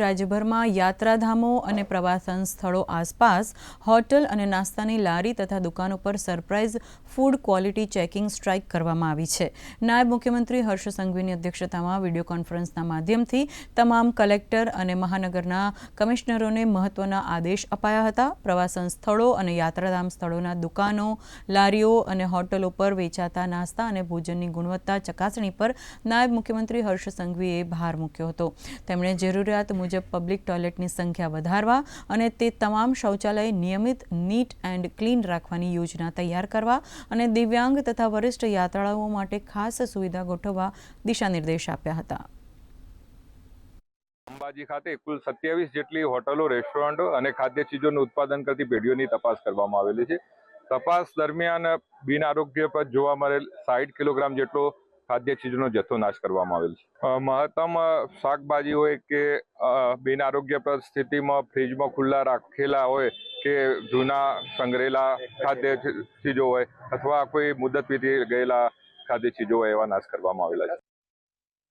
રાજ્યભરમાં યાત્રાધામો અને પ્રવાસન સ્થળો આસપાસ હોટલ અને નાસ્તાની લારી તથા દુકાનો પર surprise food quality checking strike કરવામાં આવી છે. નાયબ મુખ્યમંત્રી હર્ષ સંઘવીની અધ્યક્ષતામાં વીડિયો કોન્ફરન્સના માધ્યમથી તમામ કલેક્ટર અને મહાનગરના કમિશનરોને મહત્વના આદેશ અપાયા હતા. પ્રવાસન સ્થળો અને યાત્રાધામ સ્થળોના દુકાનો, લારીઓ અને હોટલો પર વેચાતા નાસ્તા અને ભોજનની ગુણવત્તા ચકાસણી પર નાયબ મુખ્યમંત્રી હર્ષ સંઘવીએ ભાર મૂક્યો હતો. તેમણે જરૂરિયાત મુજબ પબ્લિક ટોયલેટની સંખ્યા વધારવા અને તે તમામ શૌચાલય નિયમિત, નીટ એન્ડ ક્લીન રાખવાની યોજના તૈયાર કરવા અને દિવ્યાંગ તથા વરિષ્ઠ યાત્રાળુઓ માટે ખાસ સુવિધા ગોઠવવા દિશાનિર્દેશ આપ્યા હતા. અંબાજી ખાતે કુલ સત્યાવીસ જેટલી હોટલો, રેસ્ટોરન્ટો અને ખાદ્ય ચીજોનું ઉત્પાદન કરતી પેઢીઓની તપાસ કરવામાં આવેલી છે. તપાસ દરમિયાન બિન પર જોવા મળેલ સાઠ કિલોગ્રામ જેટલો ખાદ્ય ચીજનો જથ્થો નાશ કરવામાં આવેલ છે. મહત્તમ શાકભાજી હોય કે બિન આરોગ્યપ્રદ સ્થિતિમાં ફ્રીજમાં ખુલ્લા રાખેલા હોય કે જૂના સંગ્રહેલા ખાદ્ય ચીજો હોય અથવા કોઈ મુદત વીતી ગયેલા ખાદ્ય ચીજો હોય એવા નાશ કરવામાં આવેલા છે.